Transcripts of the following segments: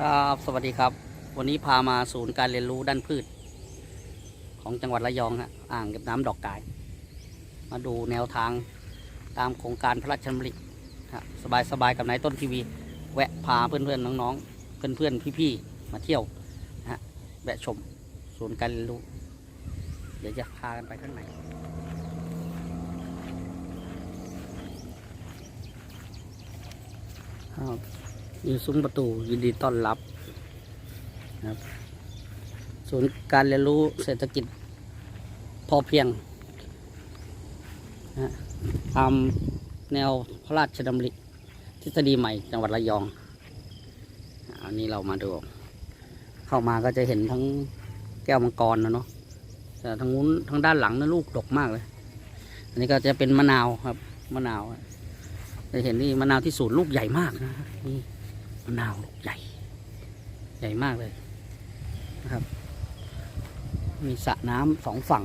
ครับสวัสดีครับ วันนี้พามาศูนย์การเรียนรู้ด้านพืช ของจังหวัดระยองฮะอ่างเก็บน้ำดอกกาย มาดูแนวทางตามโครงการพระราชดำริฮะสบายๆกับนายต้นทีวี แวะพาเพื่อนๆน้องๆเพื่อนๆพี่ๆมาเที่ยวนะฮะแวะชมศูนย์การเรียนรู้ เดี๋ยวจะพากันไปข้างในอ้า วมีซุ้มประตูยินดีต้อนรับนะครับศูนย์การเรียนรู้เศรษฐกิจพอเพียงนะตามแนวพระราชดำริทฤษฎีใหม่จังหวัดระยองอันนี้เรามาดู เข้ามาก็จะเห็นทั้งแก้วมังกรนะเนาะแต่ทางนู้นทางด้านหลังนะลูกดกมากเลย อันนี้ก็จะเป็นมะนาวครับมะนาวจะเห็นนี่มะนาวที่สูตรลูกใหญ่มากนะนี่ มะนาวลูกใหญ่ ใหญ่มากเลยนะครับ มีสระน้ำสองฝั่ง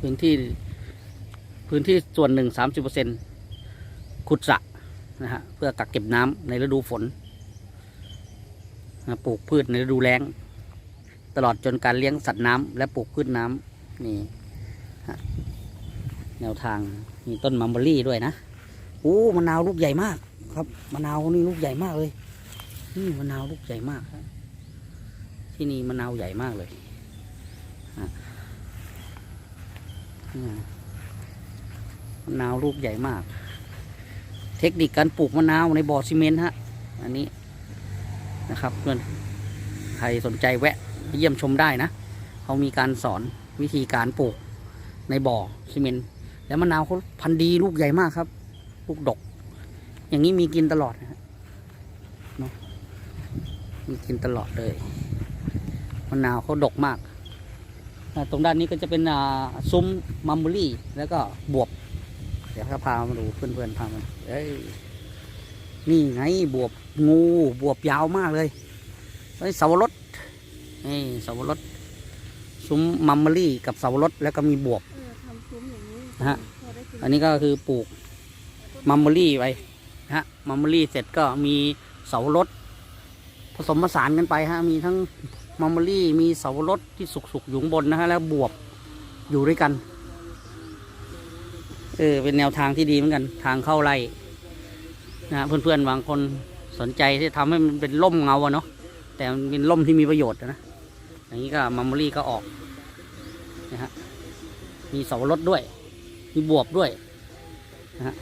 พื้นที่พื้นที่ส่วนหนึ่งสามสิบเปอร์เซ็นขุดสระนะฮะเพื่อกักเก็บน้ำในฤดูฝนนะปลูกพืชในฤดูแล้ง ตลอดจนการเลี้ยงสัตว์น้ำและปลูกพืชน้ำนี่แนวทางมีต้นมัมเบอรี่ด้วยนะ โอ้มะนาวลูกใหญ่มาก ครับมะนาวนี่ลูกใหญ่มากเลยนี่มะนาวลูกใหญ่มากครับที่นี่มะนาวใหญ่มากเลยมะนาวลูกใหญ่มาก เทคนิคการปลูกมะนาวในบ่อซีเมนต์ฮะ อันนี้นะครับเพื่อนใครสนใจแวะเยี่ยมชมได้นะเขามีการสอนวิธีการปลูกในบ่อซีเมนต์แล้วมะนาวเขาพันธุ์ดีลูกใหญ่มากครับ ลูกดก อย่างนี้มีกินตลอดนะฮะเนาะมีกินตลอดเลยมะนาวเขาดกมากอ่าตรงด้านนี้ก็จะเป็นอ่าซุ้มมัมเบอรี่แล้วก็บวบ เดี๋ยวถ้าพามาดูเพื่อนๆพามาเอ้ยนี่ไงบวบงูบวบยาวมากเลยเฮ้ยเสาวรสนี่เสาวรสซุ้มมัมเบอรี่กับเสาวรสแล้วก็มีบวบเออทำซุ้มอย่างนี้นะฮะพอได้กินอันนี้ก็คือปลูก มัมเบอรี่ไปนะฮะมัมเบอรี่เสร็จก็มีเสารสผสมผสานกันไปฮะมีทั้งมัมเบอรี่มีเสารสที่สุกๆอยู่ข้างบนนะฮะแล้วบวบอยู่ด้วยกันเออเป็นแนวทางที่ดีเหมือนกัน ทางเข้าไร่นะฮะเพื่อนๆบางคนสนใจที่ทำให้มันเป็นร่มเงาอะเนาะแต่มันเป็นร่มที่มีประโยชน์นะอย่างนี้ก็มัมเบอรี่ก็ออกนะฮะมีเสารสด้วย มีบวบด้วยนะฮะ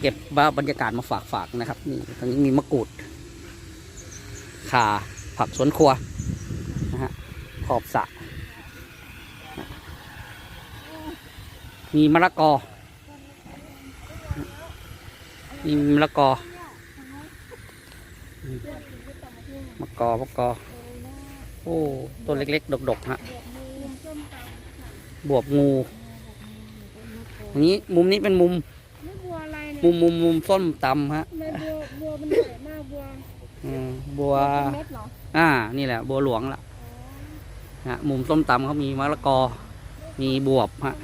เก็บบรรยากาศมาฝากฝากๆนะครับนี่ตรงนี้มีมะกรูดข่าผักสวนครัวนะฮะขอบสระมีมะละกอมีมะละกอมะกอมะกอโอ้ต้นเล็ก ๆ ดกๆฮะบวบงูอย่างนี้มุมนี้เป็นมุม ม่บัวอะไรเนี่ยมุมมุมมุมส้มตำฮะไม่บัวบัวมันใหญ่มากบัวอืมบัว เป็นเม็ดเหรออ่า นี่แหละ บัวหลวงล่ะฮะมุมส้มตำเขามีมะละกอ มีบวบฮะ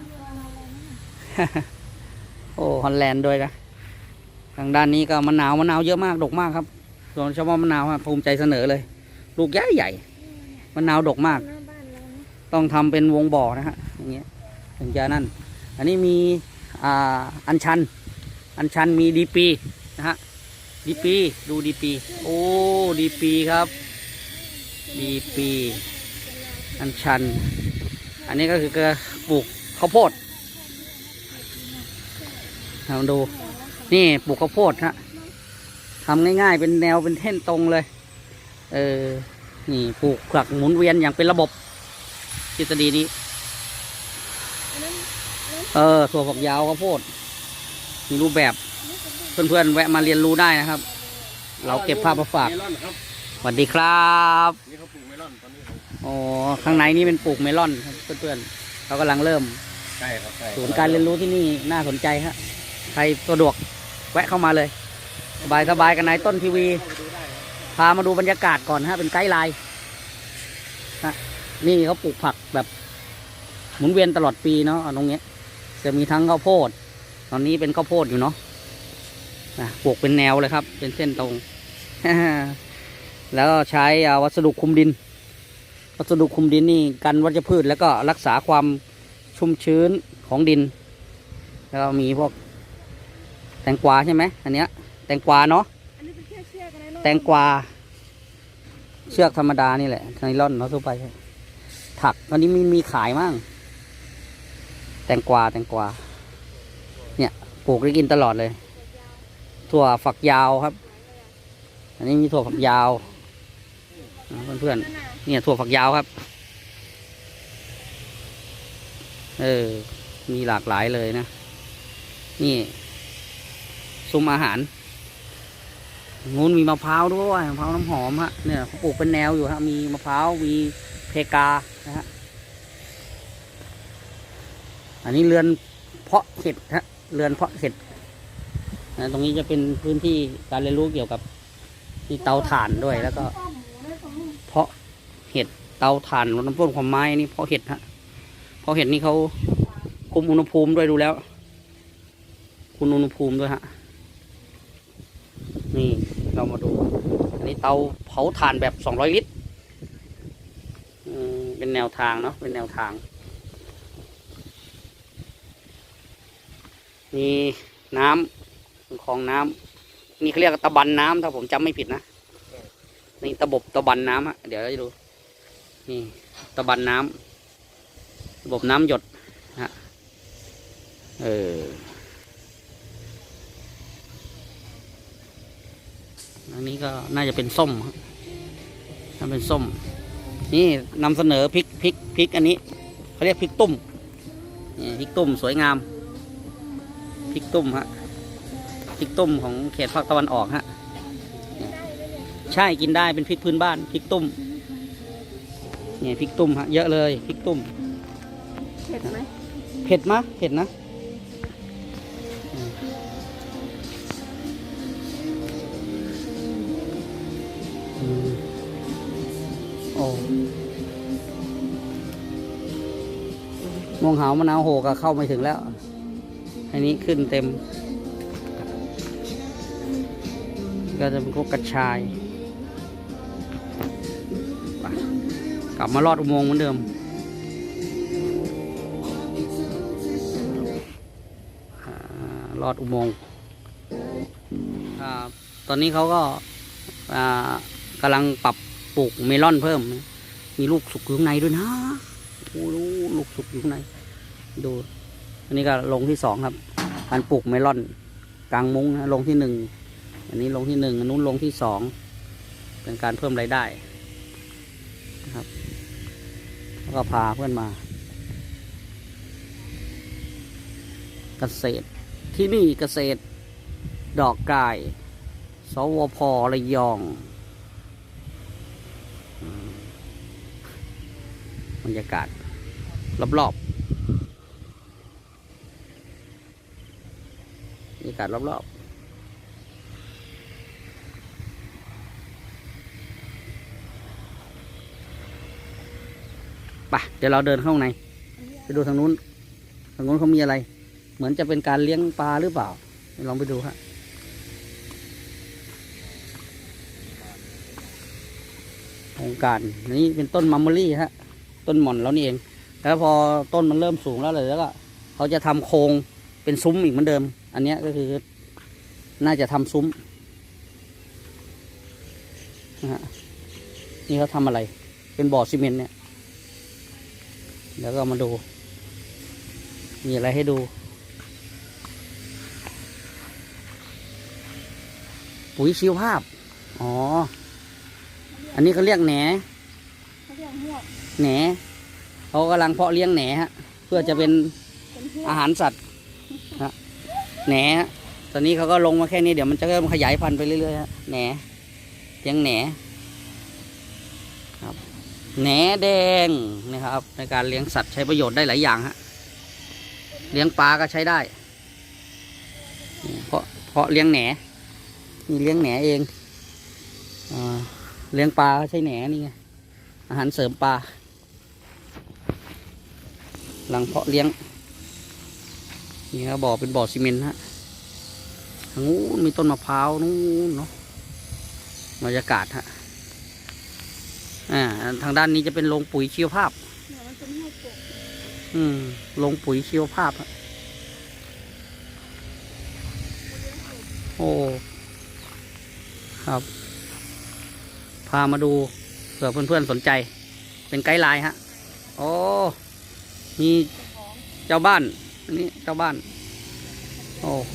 โอ้ฮอลแลนด์ด้วยนะ ทางด้านนี้ก็มะนาวมะนาวเยอะมากดกมากครับโดยเฉพาะมะนาวฮะภูมิใจเสนอเลย ลูกใหญ่ใหญ่ๆมะนาวดกมาก หน้าบ้านเรานะต้องทำเป็นวงบ่อนะฮะอย่างเงี้ยถึงจะนั่น อันนี้มีอ่าอัญชัน อัญชันมีดีปีนะฮะดีปีดูดีปี โอ้ดีปีครับ ดีปี อัญชัน อันนี้ก็คือการปลูกข้าวโพดลองดู นี่ปลูกข้าวโพดฮะทำง่ายๆ เป็นแนวเป็นเส้นตรงเลย เออ นี่ปลูกผักหมุนเวียนอย่างเป็นระบบทฤษฎีนี้ เออถั่วฝักยาวข้าวโพด มีรูปแบบเพื่อนๆแวะมาเรียนรู้ได้นะครับ เราเก็บภาพมาฝากเมลอนครับสวัสดีครับนี่เขาปลูกเมลอนตอนนี้เขาโอ้ข้างในนี่เป็นปลูกเมลอนครับเพื่อนๆเขากำลังเริ่มใช่ครับใช่ศูนย์การเรียนรู้ที่นี่น่าสนใจฮะใครสะดวกแวะเข้ามาเลยสบายสบายๆกันในต้นทีวี พามาดูบรรยากาศก่อนฮะเป็นไกด์ไลน์ฮะนี่เขาปลูกผักแบบหมุนเวียนตลอดปีเนาะตรงเนี้ยจะมีทั้งข้าวโพด ตอนนี้เป็นข้าวโพดอยู่เนาะนะปลูกเป็นแนวเลยครับ เป็นเส้นตรง แล้วก็ใช้อ่าวัสดุคลุมดิน วัสดุคลุมดินนี่กันวัชพืชแล้วก็รักษาความชุ่มชื้นของดิน แล้วก็มีพวกแตงกวาใช่ไหมอันเนี้ยแตงกวาเนาะอันนี้เป็นแค่เชือกอะไรเนาะแตงกวา เชือกธรรมดานี่แหละไนล่อนเขาทั่วไป ถักตอนนี้มีมีขายมั่งแตงกวาแตงกวา เนี่ยปลูกได้กินตลอดเลย ถั่วฝักยาวครับ อันนี้มีถั่วฝักยาวเพื่อนๆเนี่ยถั่วฝักยาวครับ เออ มีหลากหลายเลยนะ นี่ ซุ้มอาหารงูนมีมะพร้าวด้วยมะพร้าวน้ำหอมฮะเนี่ยเขาปลูกเป็นแนวอยู่ฮะมีมะพร้าวมีเพกานะฮะอันนี้เรือนเพาะเห็ดฮะ เรือนเพาะเห็ดนะตรงนี้จะเป็นพื้นที่การเรียนรู้เกี่ยวกับมีเตาถ่านด้วยแล้วก็ เพาะเห็ดเตาถ่านลดน้ำพ่นความไม้นี่เพาะเห็ดฮะเพาะเห็ดนี่เขาคุมอุณหภูมิด้วยดูแล้ว คุมอุณหภูมิด้วยฮะนี่เรามาดู อันนี้เตาเผาถ่านแบบสองร้อยลิตรเป็นแนวทางเนาะเป็นแนวทาง มีน้ำคลองน้ำนี่เขาเรียกตะบันน้ำถ้าผมจำไม่ผิดนะนี่ตะบบตะบันน้ำฮะเดี๋ยวเราจะดูนี่ตะบันน้ำระบบน้ำหยดนะฮะเอออันนี้ก็น่าจะเป็นส้มน่าเป็นส้ม นี่นำเสนอพริกพริกพริกอันนี้เขาเรียกพริกตุ้มนี่พริกตุ้มสวยงาม พริกตุ้มฮะพริกตุ้มของเขตภาคตะวันออกฮะใช่กินได้เป็นพริกพื้นบ้านพริกตุ้มเนี่ยพริกตุ้มฮะเยอะเลยพริกตุ้มเผ็ดไหมเผ็ดมะเผ็ดนะอืมอืมโอ้มวงหาวมะนาวโหก็เข้าไม่ถึงแล้วอั นนี้ขึ้นเต็ม ก็จะเป็นพวกกระชายกลับมาลอดอุโมงค์เหมือนเดิมอลอดอุโมงค์ตอนนี้เขาก็กำลังปรับปลูกเมลอนเพิ่ม มีลูกสุกอยู่ข้างในด้วยนะโอ้ลูกสุกอยู่ข้างใน ดู อันนี้ก็ลงที่สองครับ การปลูกเมลอน กลางมุ้งนะลงที่หนึ่งอันนี้ลงที่หนึ่งอันนู้นลงที่สองเป็นการเพิ่มรายได้นะครับ แล้วก็พาเพื่อนมา เกษตรที่นี่เกษตรดอกกาย สวพระยองบรรยากาศรอบๆบรรยากาศรอบๆไปเดี๋ยวเราเดินเข้าในไปดูทางนู้น ทางนู้นเขามีอะไร เหมือนจะเป็นการเลี้ยงปลาหรือเปล่า ลองไปดูฮะโครงการนี่เป็นต้นมัมเมอรี่ฮะ ต้นหม่อนแล้วนี่เอง แล้วพอต้นมันเริ่มสูงแล้วเลยแล้วก็เขาจะทำโครงเป็นซุ้มอีกเหมือนเดิม อันเนี้ยก็คือน่าจะทำซุ้มนะฮะนี่เขาทำอะไร เป็นบ่อซีเมนต์เนี่ย เดี๋ยวก็มาดู มีอะไรให้ดู ปุ๋ยชีวภาพ อ๋อ อันนี้เขาเรียกแหนเขาเรียกหวกแหนเขากำลังเพาะเลี้ยงแหนฮะ เพื่อจะเป็นเป็นหวอากหารสัตว์ฮะ แหนะตอนนี้เขาก็ลงมาแค่นี้เดี๋ยวมันจะเริ่มขยายพันธุ์ไปเรื่อยๆฮะแหนเลี้ยงแหนครับแหนแดงนะครับ ในการเลี้ยงสัตว์ใช้ประโยชน์ได้หลายอย่างฮะเลี้ยงปลาก็ใช้ได้ เพราะเพราะเลี้ยงแหนนี่เลี้ยงแหนเองอเลี้ยงปลาใช้แหนนี่ไงอาหารเสริมปลาหลังเพาะเลี้ยง นี่ครับบ่อเป็นบ่อซีเมนต์ฮะทางนู้นมีต้นมะพร้าวนู้นเนาะบรรยากาศฮะอ่าทางด้านนี้จะเป็นโรงปุ๋ยชีวภาพอืมโรงปุ๋ยชีวภาพ โอ้ ครับ พามาดูเผื่อเพื่อนๆสนใจ เป็นไกด์ไลน์ฮะ โอ้ มีเจ้าบ้าน อันนี้เจ้าบ้าน โอ้โห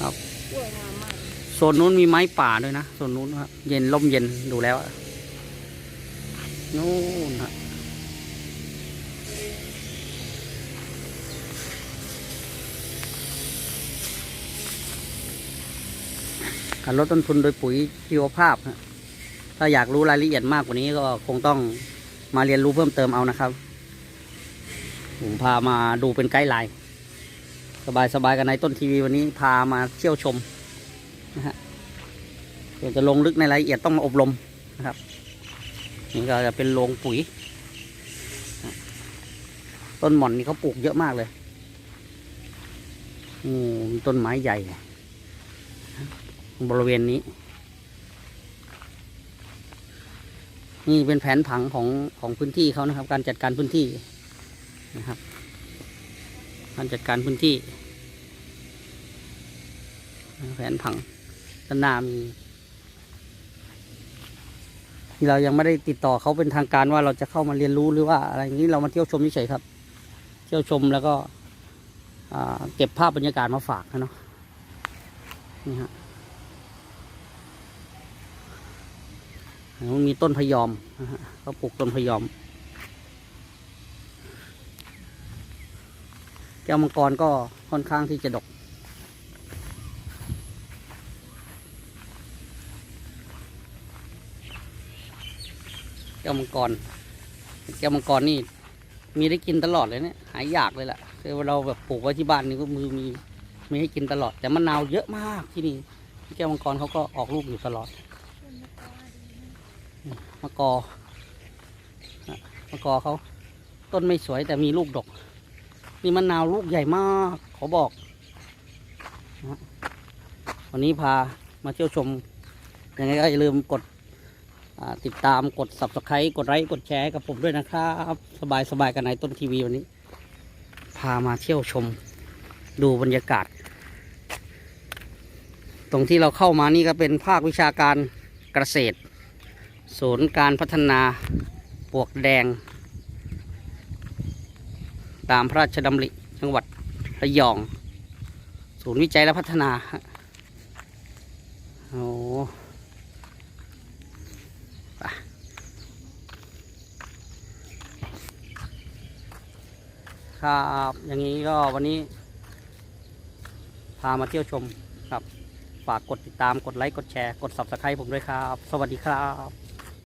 กล้วยงามมากโซนนู้นมีไม้ป่าด้วยนะ โซนนู้นครับ เย็นร่มเย็นดูแล้วอะนู่นฮะการลดต้นทุนโดยปุ๋ยชีวภาพฮะถ้าอยากรู้รายละเอียดมากกว่านี้ก็คงต้องมาเรียนรู้เพิ่มเติมเอานะครับ ผมพามาดูเป็นไกด์ไลน์สบายๆกันในต้นทีวีวันนี้พามาเที่ยวชมนะฮะเดี๋ยวจะลงลึกในรายละเอียดต้องมาอบรมนะครับนี่ก็จะเป็นโรงปุ๋ย ต้นหม่อนนี่เขาปลูกเยอะมากเลยอืมมีต้นไม้ใหญ่ บริเวณนี้ นี่เป็นแผนผังของของพื้นที่เขานะครับ การจัดการพื้นที่ นะครับการจัดการพื้นที่แผนผังด้านหน้ามีที่เรายังไม่ได้ติดต่อเขาเป็นทางการว่าเราจะเข้ามาเรียนรู้หรือว่าอะไรอย่างนี้เรามาเที่ยวชมเฉยๆครับ เที่ยวชมแล้วก็เก็บภาพบรรยากาศมาฝากนะเนาะนี่ฮะแล้วมีต้นพยอมนะฮะเขาปลูกต้นพยอม แก้วมังกรก็ค่อนข้างที่จะดก แก้วมังกร แก้วมังกรนี่ มีได้กินตลอดเลยเนี่ยหายอยากเลยแหละคือเราแบบปลูกไว้ที่บ้านนี่ก็มือมีมีให้กินตลอด แต่มะนาวเยอะมากที่นี่แก้วมังกรเขาก็ออกลูกอยู่ตลอดมะกอมะกอเขาต้นไม่สวยแต่มีลูกดก นี่มะนาวลูกใหญ่มากขอบอกนะวันนี้พามาเที่ยวชมยังไงก็อย่าลืมกดติดตามกด subscribe กดไลค์กดแชร์กับผมด้วยนะครับ สบายสบายกันในต้นทีวีวันนี้ พามาเที่ยวชมดูบรรยากาศ ตรงที่เราเข้ามานี่ก็เป็นภาควิชาการเกษตร ศูนย์การพัฒนาปลวกแดง ตามพระราชดำริจังหวัดระยอง ศูนย์วิจัยและพัฒนาโอ้ครับอย่างนี้ก็วันนี้ พามาเที่ยวชมครับ ฝากกดติดตามกดไลค์ กดแชร์ กด subscribe ผมด้วยครับ สวัสดีครับ